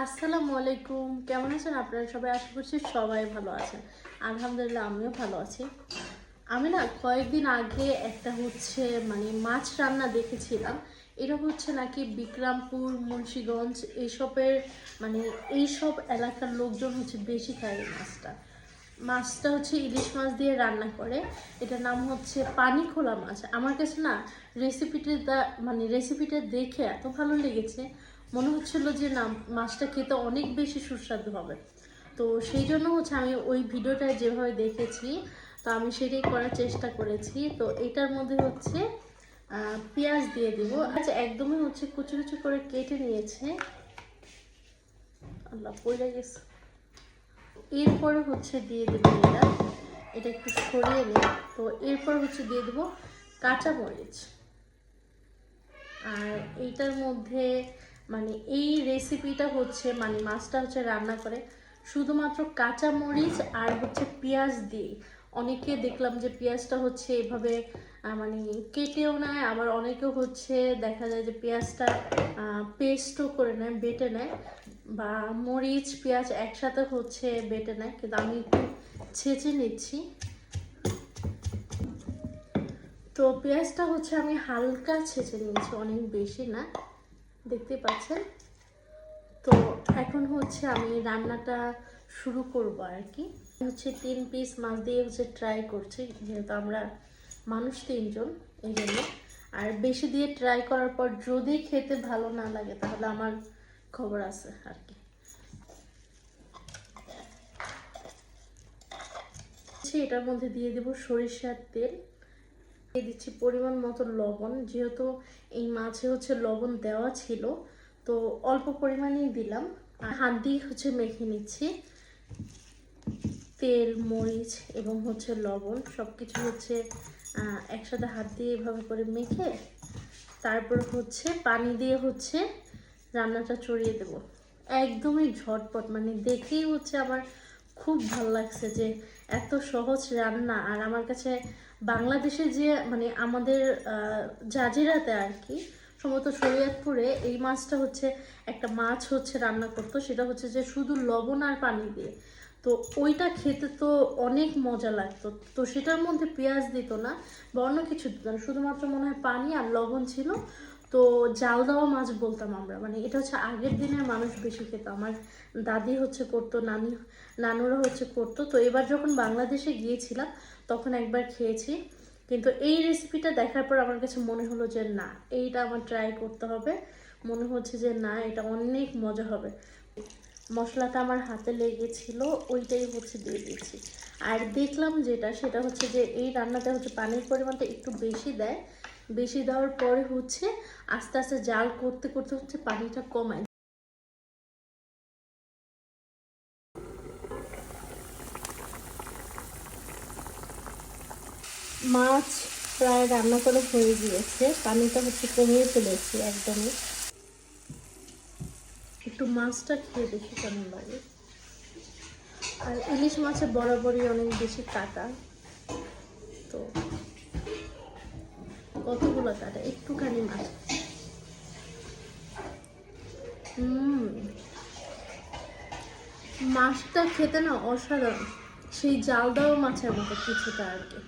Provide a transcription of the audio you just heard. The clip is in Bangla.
আসসালামু আলাইকুম। কেমন আছেন আপনারা সবাই? আশা করছি সবাই ভালো আছেন। আলহামদুলিল্লাহ, আমিও ভালো আছি। আমি না কয়েকদিন আগে একটা হচ্ছে মানে মাছ রান্না দেখেছিলাম। এটা হচ্ছে নাকি বিক্রামপুর, মুন্সীগঞ্জ এইসবের মানে এইসব এলাকার লোকজন হচ্ছে বেশি খায় এই মাছটা। মাছটা হচ্ছে ইলিশ মাছ দিয়ে রান্না করে। এটার নাম হচ্ছে পানি খোলা মাছ। আমার কাছে না রেসিপিটা মানে রেসিপিটা দেখে এত ভালো লেগেছে। মনে হচ্ছিল যে না, মাছটা খেতে অনেক বেশি সুস্বাদু হবে। তো সেই জন্য হচ্ছে আমি ওই ভিডিওটা যেভাবে দেখেছি, তো আমি সেটাই করার চেষ্টা করেছি। তো এটার মধ্যে হচ্ছে পেঁয়াজ দিয়ে দিব। আচ্ছা একদমই হচ্ছে কুচি কুচি করে কেটে নিয়েছে। আল্লাহ, পড়ে গেছে। এরপরে হচ্ছে দিয়ে দেবো এটা। এটা একটু সরিয়ে নিই। তো এরপর হচ্ছে দিয়ে দেবো কাঁচা কাঁচামরিচ। আর এইটার মধ্যে মানে এই রেসিপিটা হচ্ছে মানে মাছটা হচ্ছে রান্না করে শুধুমাত্র কাঁচা মরিচ আর হচ্ছে পেঁয়াজ দিয়ে। অনেকে দেখলাম যে পেঁয়াজটা হচ্ছে এভাবে মানে কেটেও নেয়, আবার অনেকেও হচ্ছে দেখা যায় যে পেঁয়াজটা পেস্টও করে নেয়, বেটে নেয় বা মরিচ, পেঁয়াজ একসাথে হচ্ছে বেটে নেয়। কিন্তু আমি একটু ছেঁচে নিচ্ছি। তো পেঁয়াজটা হচ্ছে আমি হালকা ছেঁচে নিয়েছি, অনেক বেশি না। দেখতে পাচ্ছেন? তো এখন হচ্ছে আমি রান্নাটা শুরু করব আর কি হচ্ছে তিন পিস মাছ দিয়ে হচ্ছে ট্রাই করছি, যেহেতু আমরা মানুষ তিনজন এই জন্য আর বেশি দিয়ে ট্রাই করার পর যদি খেতে ভালো না লাগে, তাহলে আমার খবর আছে আর কি এটার মধ্যে দিয়ে দেব সরিষার তেল। দিয়ে দিচ্ছি পরিমাণ মতো লবণ, যেহেতু এই মাছে হচ্ছে লবণ দেওয়া ছিল, তো অল্প পরিমাণেই দিলাম। আর হাত দিয়ে হচ্ছে মেখে নিচ্ছি। তেল, মরিচ এবং হচ্ছে লবণ সব কিছু হচ্ছে একসাথে হাত দিয়ে এভাবে করে মেখে তারপর হচ্ছে পানি দিয়ে হচ্ছে রান্নাটা চড়িয়ে দেব। একদমই ঝটপট মানে দেখেই হচ্ছে আমার খুব ভালো লাগছে যে এত সহজ রান্না আর আমার কাছে বাংলাদেশে যে মানে আমাদের জাজিরাতে আর কি, সম্ভবত শরীয়তপুরে এই মাছটা হচ্ছে একটা মাছ হচ্ছে রান্না করতো, সেটা হচ্ছে যে শুধু লবণ আর পানি দিয়ে। তো ওইটা খেতে তো অনেক মজা লাগতো। তো সেটার মধ্যে পেঁয়াজ দিত না বা অন্য কিছু দিত না, শুধুমাত্র মনে হয় পানি আর লবণ ছিল। তো জাল দেওয়া মাছ বলতাম আমরা। মানে এটা হচ্ছে আগের দিনের মানুষ বেশি খেত। আমার দাদি হচ্ছে করতো, নানি, নানুরা হচ্ছে করতো। তো এবার যখন বাংলাদেশে গিয়েছিলাম, তখন একবার খেয়েছি। কিন্তু এই রেসিপিটা দেখার পর আমার কাছে মনে হলো যে, না, এইটা আমার ট্রাই করতে হবে। মনে হচ্ছে যে, না, এটা অনেক মজা হবে। মশলাটা আমার হাতে লেগেছিল, ওইটাই হচ্ছে দিয়ে দিয়েছি। আর দেখলাম যেটা, সেটা হচ্ছে যে, এই রান্নাতে হচ্ছে পানির পরিমাণটা একটু বেশি দেয়। বেশি দেওয়ার পরে হচ্ছে আস্তে আস্তে জাল করতে করতে হচ্ছে পানিটা কমায়। মাছ প্রায় রান্না করে হয়ে গিয়েছে, পানিটা হচ্ছে কমিয়ে ফেলেছি একদমই। একটু মাছটা খেয়ে দেখি কেমন লাগে। আর ইলিশ মাছের বরাবরই অনেক বেশি কাটা। তো কতগুলো কাটা? একটুখানি মাছ। হুম। মাছটা খেতে না অসাধারণ। সেই জাল দেওয়া মাছের মতো কিছুটা আর কি।